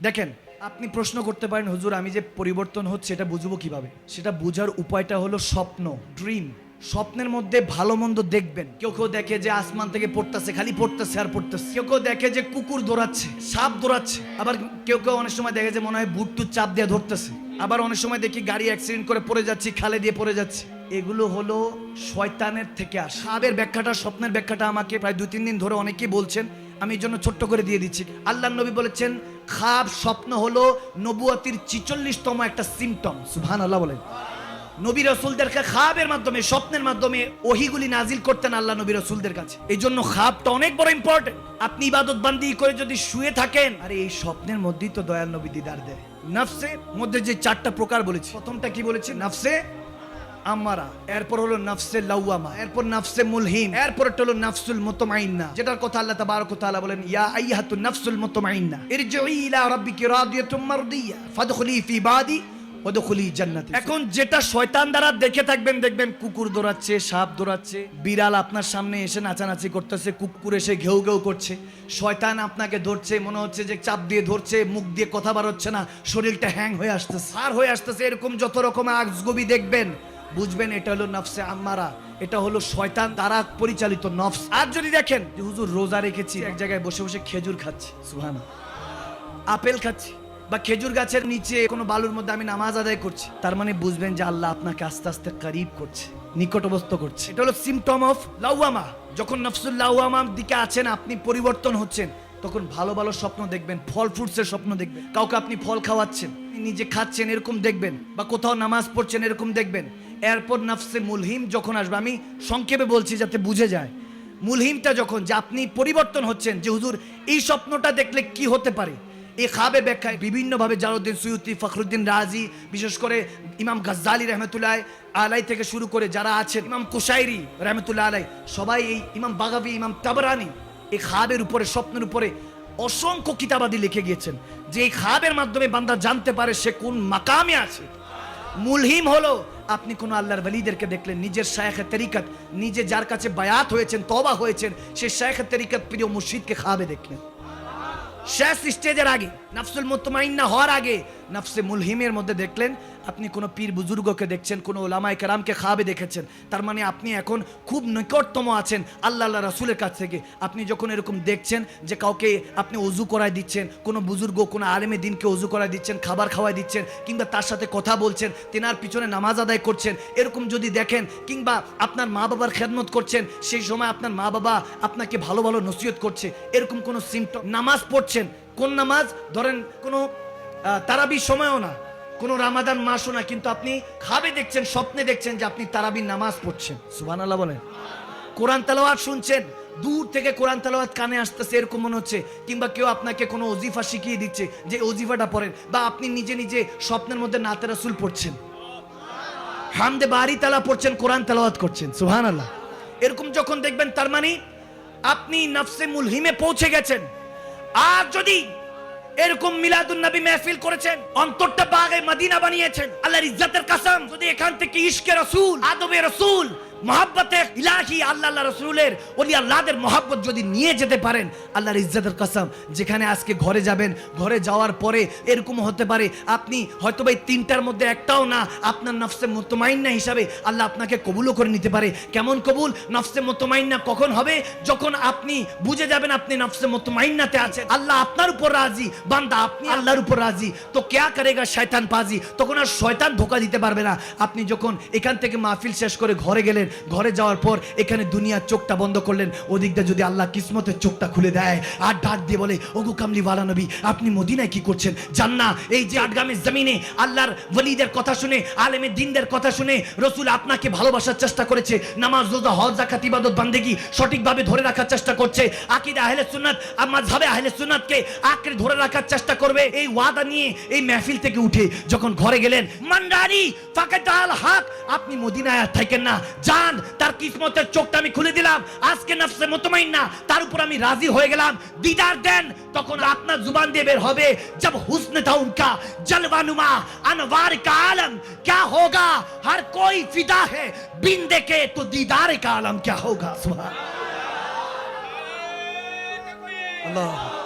দেখেন, আপনি প্রশ্ন করতে পারেন, হুজুর, আমি যে পরিবর্তন হচ্ছে, এটা বুঝব কীভাবে? সেটা বোঝার উপায়টা হলো স্বপ্ন ড্রিম স্বপ্নের মধ্যে ভালো মন্দ দেখবেন। কেউ কেউ দেখে যে আসমান থেকে পড়তেছে, খালি পড়তেছে আর পড়তেছে। কেউ কেউ দেখে যে কুকুর দৌড়াচ্ছে, সাপ দৌড়াচ্ছে। আবার কেউ কেউ অনেক সময় দেখে যে মনে হয় বুট টুট চাপ দিয়ে ধরতেছে। আবার অনেক সময় দেখি গাড়ি অ্যাক্সিডেন্ট করে পড়ে যাচ্ছি, খালে দিয়ে পড়ে যাচ্ছে। এগুলো হলো শয়তানের থেকে আসে। সাপের ব্যাখ্যাটা, স্বপ্নের ব্যাখ্যাটা আমাকে প্রায় দুই, তিন দিন ধরে অনেকেই বলছেন আমি এই জন্য ছোট্ট করে দিয়ে দিচ্ছি। আল্লাহ নবী বলেছেন, খাব স্বপ্ন হলো নবুয়াতির চিচল্লিশতম একটা সিমটম সুবহান আল্লাহ বলেন। নবী রসুলদেরকে খাবের মাধ্যমে, স্বপ্নের মাধ্যমে ওহিগুলি নাজিল করতেন আল্লাহ নবী রসুলদের কাছে। এই জন্য খাবটা অনেক বড় ইম্পর্টেন্ট আপনি ইবাদত বান্দি করে যদি শুয়ে থাকেন, আরে এই স্বপ্নের মধ্যেই তো দয়াল নবী দিদার দেয়। নাফসে মধ্যে যে চারটা প্রকার বলেছি, প্রথমটা কি বলেছি? নাফসে আমারা, এরপর হলো নাফসে লাউয়ামা, এরপর নাফসে মুলহিম, এরপর হলো নাফসুল মুতমাইন্না, যেটার কথা আল্লাহ তাবারক তাআলা বলেন, ইয়া আইয়াহাতুন নাফসুল মুতমাইন্না, ইরজিই ইলা রাব্বিকি রাদিয়াতুম মারদিয়া, ফাদখুলি ফি বাদি, ওদখুলি জান্নাতি এখন যেটা শয়তান দ্বারা দেখে থাকবেন, দেখবেন কুকুর দৌড়াচ্ছে, সাপ দৌড়াচ্ছে, বিড়াল আপনার সামনে এসে নাচানাচি করতেছে, কুকুর এসে ঘেউ ঘেউ করছে, শয়তান আপনাকে ধরছে, মনে হচ্ছে যে চাপ দিয়ে ধরছে, মুখ দিয়ে কথা বার হচ্ছে না, শরীরটা হ্যাং হয়ে আসতেছে আর হয়ে আসতেছে, এরকম যত রকম আজগবি দেখবেন বুঝবেন এটা হলো নফসে আম্মারা এটা হলো শয়তান দ্বারা পরিচালিত নফস। আর যদি দেখেন যে হুজুর রোজা রেখেছি এক জায়গায় বসে বসে খেজুর খাচ্ছি সুহানা আপেল খাচ্ছি বা খেজুর গাছের নিচে কোনো বালুর মধ্যে আমি নামাজ আদায় করছি তার মানে বুঝবেন যে আল্লাহ আপনাকে আস্তে আস্তে করিব করছে নিকটবস্ত করছে। এটা হলো সিমটম অফ লাউয়ামা। যখন নফসুল লাউয়ামার দিকে আছেন আপনি পরিবর্তন হচ্ছেন তখন ভালো ভালো স্বপ্ন দেখবেন ফল ফ্রুটসের স্বপ্ন দেখবেন। কাউকে আপনি ফল খাওয়াচ্ছেন নিজে খাচ্ছেন এরকম দেখবেন বা কোথাও নামাজ পড়ছেন এরকম দেখবেন। এরপর নাফসে মুলহিম যখন আসবে, আমি সংক্ষেপে বলছি যাতে বুঝে যায়। মুলহিমটা যখন, যে আপনি পরিবর্তন হচ্ছেন, যে হুজুর, এই স্বপ্নটা দেখলে কি হতে পারে? এই খাবে ব্যাখ্যায় বিভিন্নভাবে জালাউদ্দিন সৈয়দি ফখরুদ্দিন রাজি, বিশেষ করে ইমাম গাজ্জালি রহমতুল্লাহ আলাই থেকে শুরু করে যারা আছেন, ইমাম কুশাইরি রহমতুল্লাহ আলাই, সবাই এই ইমাম বাগাবি, ইমাম তাবরানি এই খাবের উপরে, স্বপ্নের উপরে অসংখ্য কিতাবাদি লিখে গিয়েছেন। যে এই খাবের মাধ্যমে বান্দা জানতে পারে সে কোন মাকামে আছে। মুলহিম হলো আপনি কোন আল্লাহর বলিদেরকে দেখলেন, নিজের শায়েখের তরিকত, নিজে যার কাছে বায়াত হয়েছেন তবা হয়েছেন, সে শায়েখের তরিকত প্রিয় মুর্শিদকে খাবে দেখলেন। শেষ স্টেজের আগে, নাফসুল মোতমাইন্না হওয়ার আগে নাফসে মুলহিমের মধ্যে দেখলেন, আপনি কোনো পীর বুজুর্গকে দেখছেন, কোনো ওলামায় কেরামকে খাবে দেখেছেন। তার মানে আপনি এখন খুব নিকটতম আছেন আল্লাহ আল্লাহ রাসুলের কাছ থেকে। আপনি যখন এরকম দেখছেন যে কাউকে আপনি অজু করায় দিচ্ছেন, কোনো বুজুর্গ, কোনো আলেমে দিনকে অজু করায় দিচ্ছেন, খাবার খাওয়াই দিচ্ছেন, কিংবা তার সাথে কথা বলছেন, তেনার পিছনে নামাজ আদায় করছেন, এরকম যদি দেখেন, কিংবা আপনার মা বাবার খেদমত করছেন, সেই সময় আপনার মা বাবা আপনাকে ভালো ভালো নসিহত করছে, এরকম কোনো সিমটম নামাজ পড়ছেন, কোন নামাজ? ধরেন কোনো তারাবির সময়ও না। কোনো রামাদান মাসও না, কিন্তু আপনি খাবে দেখছেন, স্বপ্নে দেখছেন যে আপনি তারাবির নামাজ পড়ছেন। সুবান আল্লাহ বলেন। কোরআন তালাওয়াত শুনছেন, দূর থেকে কোরআন তালাওয়াত কানে আসতেছে, এরকম মনে হচ্ছে, কিংবা কেউ আপনাকে কোনো অজিফা শিখিয়ে দিচ্ছে যে অজিফাটা পড়েন, বা আপনি নিজে নিজে স্বপ্নের মধ্যে নাতে রাসুল পড়ছেন। হামদে বাড়ি তালা পড়ছেন, কোরআন তালাওয়াত করছেন সুহান আল্লাহ এরকম যখন দেখবেন, তার মানে আপনি নফসে মুলহিমে পৌঁছে গেছেন। আর যদি এরকম মিলাদুন নবী মেহফিল করেছেন, অন্তরটা বাগে মদিনা বানিয়েছেন। আল্লাহর ইজ্জতের কাসাম, যদি এখান থেকে ইশকে রসুল, আদবে রসুল মহাব্বতে ইলাহি আল্লাহ আল্লাহ রসুলের, ওলি আল্লাহদের মহাব্বত যদি নিয়ে যেতে পারেন, আল্লাহর ইজ্জতের কাসম, যেখানে আজকে ঘরে যাবেন, ঘরে যাওয়ার পরে এরকম হতে পারে, আপনি হয়তো ভাই তিনটার মধ্যে একটাও না, আপনার নফসে মুতমাইন্না হিসাবে আল্লাহ আপনাকে কবুলও করে নিতে পারে। কেমন কবুল? নফসে মুতমাইন্না কখন হবে? যখন আপনি বুঝে যাবেন আপনি নফসে মুতমাইন্নাতে আছেন। আল্লাহ আপনার উপর রাজি, বান্দা আপনি আল্লাহর উপর রাজি। তো কেয়া করেগা শয়তান পাজি তখন আর শয়তান ধোকা দিতে পারবে না। আপনি যখন এখান থেকে মাহফিল শেষ করে ঘরে গেলেন ঘরে যাওয়ার পর এখানে দুনিয়ার চোখটা বন্ধ করলেন। ওদিকটা যদি আল্লাহ কিসমতের চোখটা খুলে দেয় আর ডাক দিয়ে বলে, ওগু কামলি ওয়ালা নবী, আপনি মদিনায় কি করছেন? জান না এই যে আটগামের জমিনে আল্লাহর ওলিদের কথা শুনে আলেমের দিনদের কথা শুনে রসুল আপনাকে ভালোবাসার চেষ্টা করেছে। নামাজ, রোজা, হজ জাকাত ইবাদত, বান্দেগি সঠিকভাবে ধরে রাখার চেষ্টা করছে। আকিদা আহলে সুন্নাত মাযহাবে আহলে সুন্নাতকে আঁকড়ে ধরে রাখার চেষ্টা করবে। এই ওয়াদা নিয়ে এই মেহফিল থেকে উঠে যখন ঘরে গেলেন মান্ডারি ফাকাতাল হক, আপনি মদিনায় আর থাকেন না যান তার কিসমতের চোখটা আমি খুলে দিলাম আজকে নফসে মুতমাইন্না তার উপর আমি রাজি হয়ে গেলাম দিদার দেন তখন আপনার জুবান দিয়ে বের হবে जब हुस्न था उनका जलवानुमा अनवार का आलम क्या होगा हर कोई फिदा है बिन देखे तो दीदार का आलम क्या होगा सुभान अल्लाह